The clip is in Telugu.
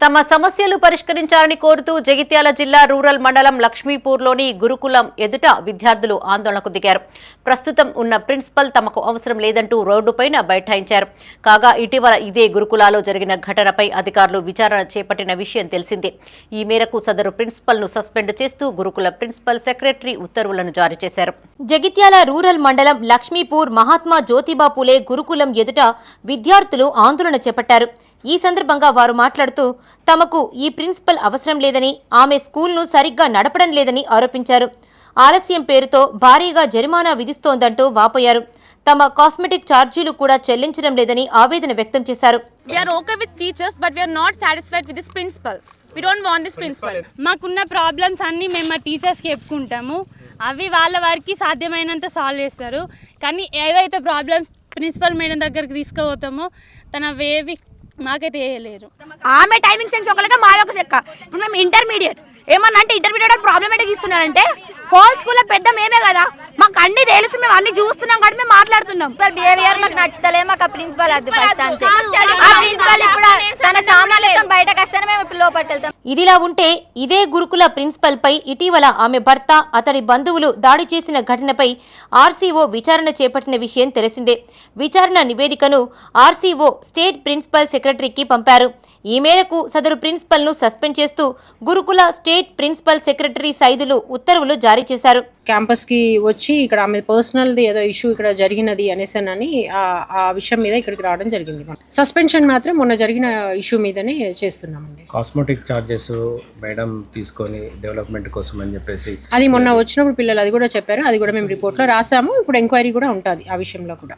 తమ సమస్యలు పరిష్కరించాలని కోరుతూ జగిత్యాల జిల్లా రూరల్ మండలం లక్ష్మీపూర్లోని గురుకులం ఎదుట విద్యార్థులు ఆందోళనకు దిగారు. ప్రస్తుతం ఉన్న ప్రిన్సిపల్ తమకు అవసరం లేదంటూ రోడ్డుపైన బైఠాయించారు. కాగా ఇటీవల ఇదే గురుకులాలో జరిగిన ఘటనపై అధికారులు విచారణ చేపట్టిన విషయం తెలిసిందే. ఈ మేరకు సదరు ప్రిన్సిపల్ను సస్పెండ్ చేస్తూ గురుకుల ప్రిన్సిపల్ సెక్రటరీ ఉత్తర్వులను జారీ చేశారు. జగిత్యాల రూరల్ మండలం లక్ష్మీపూర్ మహాత్మా జ్యోతిబా పూలే గురుకులం ఎదుట విద్యార్థులు ఆందోళన చేపట్టారు. ఈ సందర్భంగా వారు మాట్లాడుతూ తమకు ఈ ప్రిన్సిపల్ అవసరం లేదని ఆమె స్కూల్ను సరిగ్గా నడపడం లేదని ఆరోపించారు. ఆలస్యం పేరుతో భారీగా జరిమానా విధిస్తోందంటూ వాపోయారు. తమ కాస్మెటిక్ ఛార్జీలు కూడా చెల్లించడం లేదని ఆవేదన వ్యక్తం చేశారు. We are okay with teachers but we are not satisfied with this principal. We don't want this principal మాకున్న ప్రాబ్లమ్స్ అన్నీ మేము మా టీచర్స్కి చెప్పుకుంటాము. అవి వాళ్ళ వారికి సాధ్యమైనంత సాల్వ్ చేస్తారు. కానీ ఏవైతే ప్రాబ్లమ్స్ ప్రిన్సిపల్ మేడం దగ్గరికి తీసుకుపోతామో తన వేవి మాకైతే వేయలేరు. ఆమె టైమింగ్ సెన్స్ ఒకలాగా మా ఒక సెక్క. ఇప్పుడు మేము ఇంటర్మీడియట్ ఏమన్నా అంటే ఇంటర్మీడియట్ ప్రాబ్లమేటిక్ ఇస్తున్నారంటే హోల్ స్కూల్లో పెద్ద మేమే కదా. మాకు అన్ని తెలుసు మేము అన్ని చూస్తున్నాం కాబట్టి మేము మాట్లాడుతున్నాం. బిహేవియర్ మాకు నచ్చుతలే మాకు ఆ ప్రిన్సిపల్ వద్దు ఫస్ట్ అంతే. ఆ ప్రిన్సిపల్ ఇప్పుడు తన సామాన్లతో బయటకు వస్తేనే మేము ఇప్పుడు వెళ్తాం. ఇదిలా ఉంటే ఇదే గురుకుల ప్రిన్సిపల్ పై ఇటీవల ఆమె భర్త అతడి బంధువులు దాడి చేసిన ఘటనపై ఆర్సీఓ విచారణ చేపట్టిన విషయం తెలిసిందే. విచారణ నివేదికను ఆర్సీఓ స్టేట్ ప్రిన్సిపల్ సెక్రటరీకి పంపారు. ఈ మేరకు సదరు ప్రిన్సిపల్ను సస్పెండ్ చేస్తూ గురుకుల స్టేట్ ప్రిన్సిపల్ సెక్రటరీ సైదులు ఉత్తర్వులు జారీ చేశారు. క్యాంపస్కి వచ్చి ఇక్కడ ఆమె పర్సనల్ది ఏదో ఇష్యూ ఇక్కడ జరిగినది అనేసానని ఆ- ఆ విషయం మీద ఇక్కడికి రావడం జరిగింది. సస్పెన్షన్ మాత్రం మొన్న జరిగిన ఇష్యూ మీదనే చేస్తున్నామండి. కాస్మెటిక్ ఛార్జెస్ మేడం తీసుకొని డెవలప్మెంట్ కోసం అని చెప్పేసి అది మొన్న వచ్చినప్పుడు పిల్లలు అది కూడా చెప్పారు. అది కూడా మేము రిపోర్ట్లో రాసాము. ఇప్పుడు ఎంక్వైరీ కూడా ఉంటుంది ఆ విషయంలో కూడా.